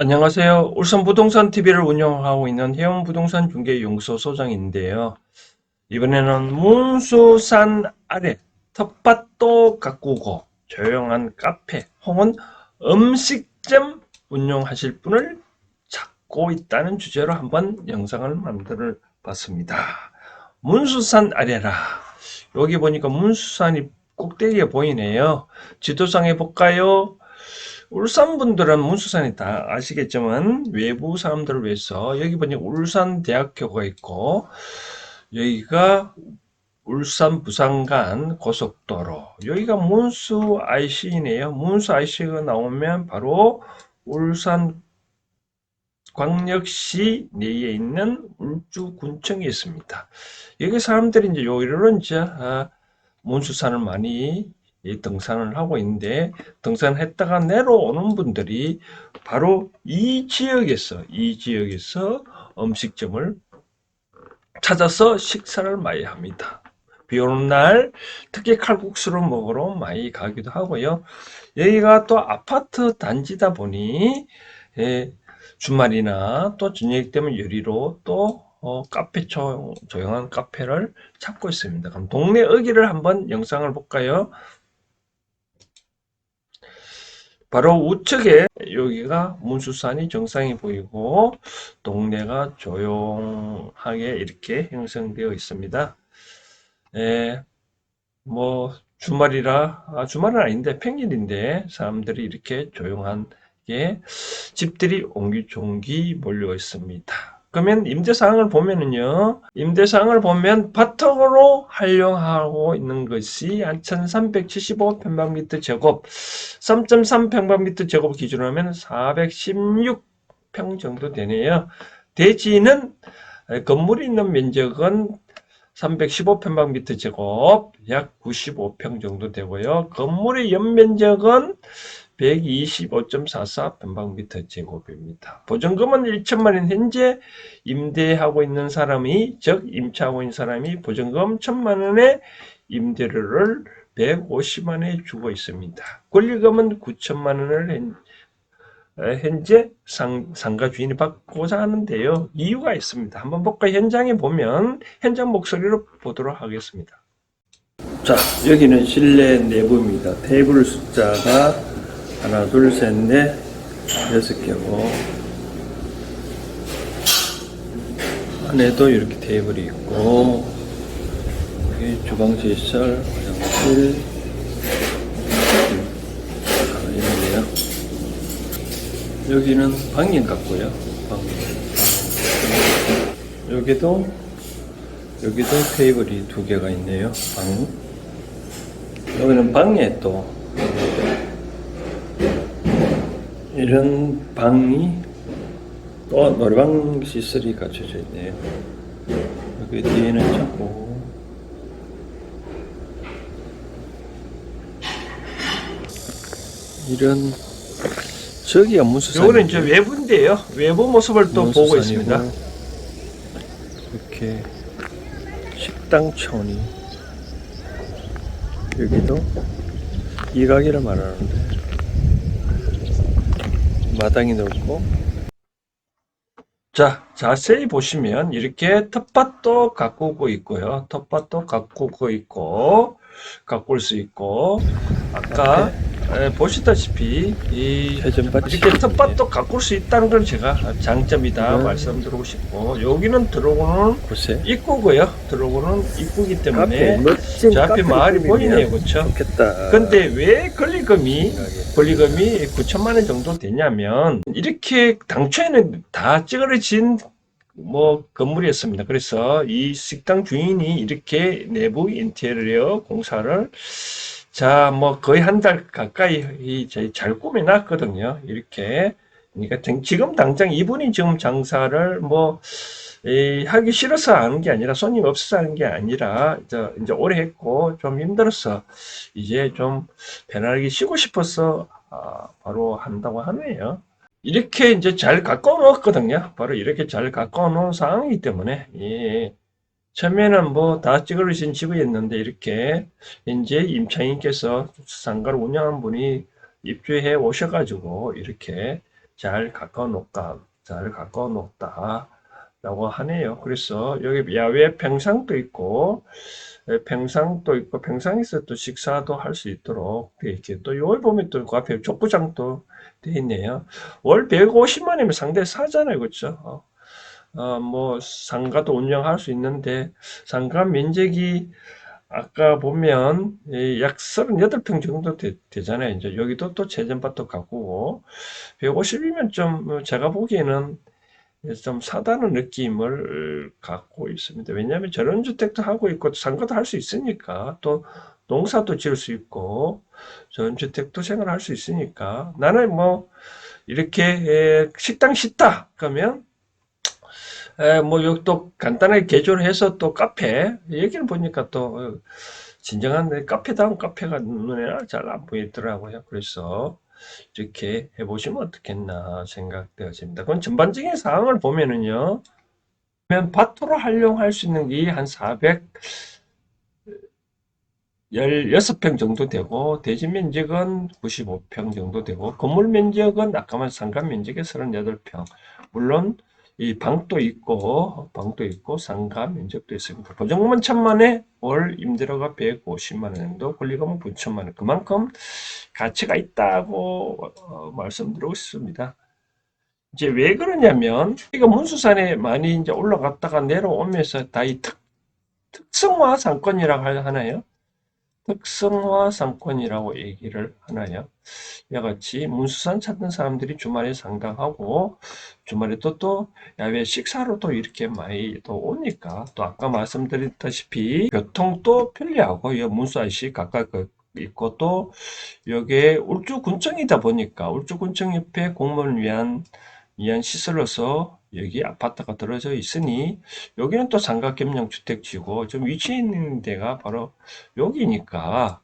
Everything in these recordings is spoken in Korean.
안녕하세요. 울산 부동산 TV를 운영하고 있는 해운 부동산 중개 연구소 소장인데요. 이번에는 문수산 아래 텃밭도 가꾸고 조용한 카페 혹은 음식점 운영하실 분을 찾고 있다는 주제로 한번 영상을 만들어 봤습니다. 문수산 아래라. 여기 보니까 문수산이 꼭대기에 보이네요. 지도상에 볼까요? 울산 분들은 문수산이 다 아시겠지만 외부 사람들을 위해서 여기 보니 울산 대학교가 있고 여기가 울산 부산 간 고속도로 여기가 문수 IC이네요. 문수 IC가 나오면 바로 울산 광역시 내에 있는 울주군청이 있습니다. 여기 사람들이 이제 여기로 이제 아, 문수산을 많이 이 등산을 하고 있는데 등산했다가 내려오는 분들이 바로 이 지역에서 이 지역에서 음식점을 찾아서 식사를 많이 합니다. 비 오는 날 특히 칼국수를 먹으러 많이 가기도 하고요. 여기가 또 아파트 단지다 보니 예, 주말이나 또 저녁 되면 요리로 또 어, 카페 조, 조용한 카페를 찾고 있습니다. 그럼 동네 어기를 한번 영상을 볼까요? 바로 우측에 여기가 문수산이 정상이 보이고 동네가 조용하게 이렇게 형성되어 있습니다. 예, 뭐 주말이라 아, 주말은 아닌데 평일인데 사람들이 이렇게 조용하게 집들이 옹기종기 몰려 있습니다. 그러면 임대사항을 보면은요, 임대사항을 보면 바닥으로 활용하고 있는 것이 한 1375 평방미터 제곱, 3.3 평방미터 제곱 기준으로 하면 416평 정도 되네요. 대지는 에, 건물이 있는 면적은 315 평방미터 제곱, 약 95평 정도 되고요. 건물의 연면적은 125.44 평방미터 제곱입니다. 보증금은 1천만 원 현재 임대하고 있는 사람이 즉 임차하고 있는 사람이 보증금 1천만 원에 임대료를 150만 원에 주고 있습니다. 권리금은 9천만 원을 현, 어, 현재 상, 상가 주인이 받고자 하는데요. 이유가 있습니다. 한번 볼까 현장에 보면 현장 목소리로 보도록 하겠습니다. 자, 여기는 실내 내부입니다. 테이블 숫자가 하나, 둘, 셋, 넷, 여섯 개고 안에도 이렇게 테이블이 있고 여기 주방시설, 화장실 아, 있네요. 여기는 방인 같고요. 방. 여기도 여기도 테이블이 두 개가 있네요. 방. 여기는 방에 또 이런 방이 또 노래방 시설이 갖춰져 있네요. 여기 뒤에는 자고 이런 저기가 무슨 요거는 이제 외부인데요. 외부 모습을 또 보고 있습니다. 이렇게 식당 천이 여기도 일가게를 말하는데 마당이 넓고 자 자세히 보시면 이렇게 텃밭도 가꾸고 있고요 텃밭도 가꾸고 있고 가꿀 수 있고 아까 에, 보시다시피 이 이렇게 텃밭도 가꿀 수 있다는 걸 제가 장점이다 음. 말씀드리고 싶고 여기는 들어오는 곳에 입구고요 들어오는 입구이기 카페 때문에 저 앞에 마을이. 보이네요 그렇죠 좋겠다. 근데 왜 권리금이. 권리금이 9천만 원 정도 되냐면 이렇게 당초에는 다 찌그러진 뭐 건물이었습니다. 그래서 이 식당 주인이 이렇게 내부 인테리어 공사를 자 뭐 거의 한 달 가까이 이 저희 잘 꾸며놨거든요. 이렇게 그러니까 당- 지금 당장 이분이 지금 장사를 뭐 이, 하기 싫어서 하는 게 아니라 손님 없어서 하는 게 아니라 저 이제 오래 했고 좀 힘들어서 이제 좀 편하게 쉬고 싶어서 아, 바로 한다고 하네요. 이렇게 이제 잘 가꿔 놓았거든요. 바로 이렇게 잘 가꿔 놓은 상황이기 때문에 예. 처음에는 뭐 다 찌그러진 집이었는데 이렇게 이제 임차인께서 상가를 운영한 분이 입주해 오셔가지고 이렇게 잘 가까워 놓다, 잘 가까워 놓다. 라고 하네요. 그래서 여기 야외 평상도 있고, 예, 평상도 있고, 평상에서 또 식사도 할 수 있도록 돼 이렇게 또 여기 보면 또 그 앞에 족구장도 돼 있네요. 월 150만이면 상당히 싸잖아요. 그렇죠? 어, 어, 뭐 상가도 운영할 수 있는데 상가 면적이 아까 보면 이약 38평 정도 되, 잖아요 이제 여기도 또 재전밭도 가꾸고 150이면 좀 제가 보기에는 좀 사다는 느낌을 갖고 있습니다. 왜냐하면 저런 주택도 하고 있고 상가도 할 수 있으니까 또 농사도 지을 수 있고 저런 주택도 생활할 수 있으니까 나는 뭐 이렇게 에, 식당 싫다 그러면 에, 뭐 여기 또 간단하게 개조해서 또 카페 얘기를 보니까 또 어, 진정한 카페다운 카페가 눈에 잘 안 보이더라고요. 그래서 이렇게 해보시면 어떻겠나 생각되어집니다. 그건 전반적인 사항을 보면은요, 그러면 밭으로 활용할 수 있는 게 한 416평 정도 되고, 대지 면적은 95평 정도 되고, 건물 면적은 아까 말 상가 면적의 38평. 물론, 이 방도 있고, 방도 있고, 상가 면적도 있습니다. 보증금은 천만에 월 임대료가 150만 원 정도, 권리금은 9천만 원. 그만큼 가치가 있다고 어, 말씀드리고 싶습니다. 이제 왜 그러냐면, 이거 문수산에 많이 이제 올라갔다가 내려오면서 다 이 특, 특성화 상권이라고 하나요? 특성화 상권이라고 얘기를 하나요? 이와 같이 문수산 찾는 사람들이 주말에 상당하고 주말에 또 또 야외 식사로 또 이렇게 많이 또 오니까 또 아까 말씀드렸다시피 교통도 편리하고 이 문수산시 가까이 그 있고 또 여기에 울주 군청이다 보니까 울주 군청 옆에 공무원을 위한 위한 시설로서 여기 아파트가 들어져 있으니 여기는 또 상가겸용 주택지고 좀 위치해 있는 데가 바로 여기니까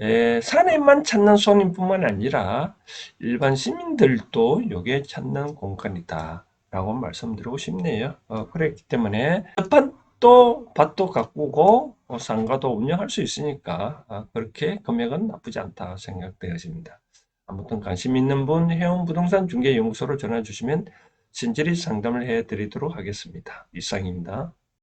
에, 산에만 찾는 손님뿐만 아니라 일반 시민들도 여기에 찾는 공간이다 라고 말씀드리고 싶네요. 어, 그렇기 때문에 밭도 밭도 가꾸고 어, 상가도 운영할 수 있으니까 아, 그렇게 금액은 나쁘지 않다 생각되어집니다. 아무튼 관심 있는 분 해운 부동산 중개 연구소로 전화 주시면 친절히 상담을 해 드리도록 하겠습니다. 이상입니다.